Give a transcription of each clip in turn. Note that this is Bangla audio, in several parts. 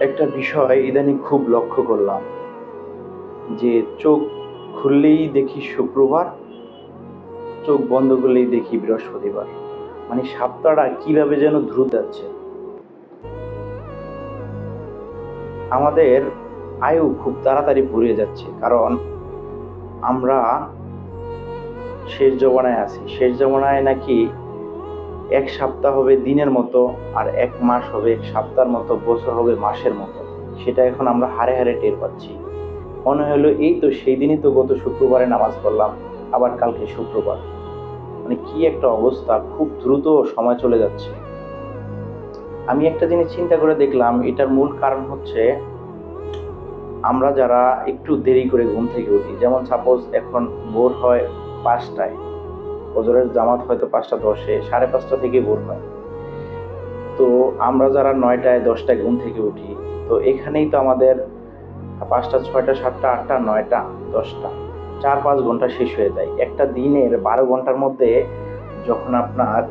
একটা বিষয় ইদানিং খুব লক্ষ্য করলাম, যে চোখ খুললেই দেখি শুক্রবার, চোখ বন্ধ করলেই দেখি বৃহস্পতিবার। মানে সপ্তাহটা কীভাবে যেন দ্রুত যাচ্ছে। আমাদের আয়ু খুব তাড়াতাড়ি ফুরিয়ে যাচ্ছে, কারণ আমরা শেষ জমানায় আছি। শেষ জমানায় নাকি এক সপ্তাহ হবে দিনের মতো আর এক মাস হবে এক সপ্তাহের মতো, বছর হবে মাসের মতো। সেটা এখন আমরা হারে হারে টের পাচ্ছি। মনে হলো এই তো সেই দিনই তো গত শুক্রবারে নামাজ পড়লাম, আবার কালকে শুক্রবার। মানে কি একটা অবস্থা, খুব দ্রুত সময় চলে যাচ্ছে। আমি একটা জিনিস চিন্তা করে দেখলাম, এটার মূল কারণ হচ্ছে আমরা যারা একটু দেরি করে ঘুম থেকে উঠি, যেমন সাপোজ এখন ভোর হয় পাঁচটায় ফজরের জামাত হয়তো পাঁচটা দশে, সাড়ে পাঁচটা থেকে ভোর হয়। তো আমরা যারা নয়টায়, দশটায় ঘুম থেকে উঠি, তো এখানেই তো আমাদের পাঁচটা, ছয়টা, সাতটা, আটটা, নয়টা, দশটা, চার পাঁচ ঘণ্টা শেষ হয়ে যায়। একটা দিনের বারো ঘণ্টার মধ্যে যখন আপনার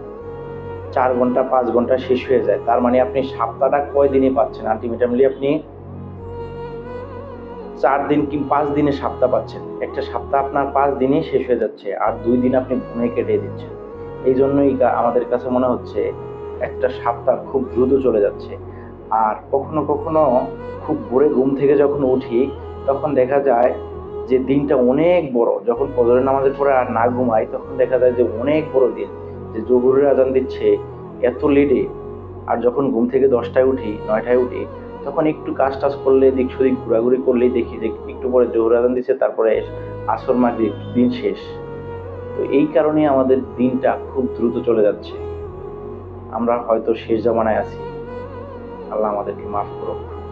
চার ঘণ্টা, পাঁচ ঘণ্টা শেষ হয়ে যায়, তার মানে আপনি সপ্তাহটা কয় দিনে পাচ্ছেন? আলটিমেটামলি আপনি চার দিন কি পাঁচ দিনে সপ্তাহ পাচ্ছেন? একটা সপ্তাহ আপনার পাঁচ দিনে শেষ হয়ে যাচ্ছে আর দুই দিন আপনি ঘুমে কেটে দিচ্ছেন। এই জন্যই আমাদের কাছে মনে হচ্ছে একটা সপ্তাহ খুব দ্রুত চলে যাচ্ছে। আর কখনো কখনো খুব ভোরে ঘুম থেকে যখন উঠি, তখন দেখা যায় যে দিনটা অনেক বড়। যখন ফজরের নামাজের পরে আর না ঘুমাই, তখন দেখা যায় যে অনেক বড় দিন। যে জহুরের আজান দিচ্ছে, এত লেটে আর যখন ঘুম থেকে দশটায় উঠি, নয়টায় উঠি তখন একটু কাজ টাজ করলে দিক সেদিক ঘোরাঘুরি করলেই দেখি যে একটু পরে জোহর আজান দিচ্ছে তারপরে আসর মাগরিব দিন শেষ। তো এই কারণে আমাদের দিনটা খুব দ্রুত চলে যাচ্ছে। আমরা হয়তো শেষ জামানায় আছি। আল্লাহ আমাদেরকে মাফ করুক।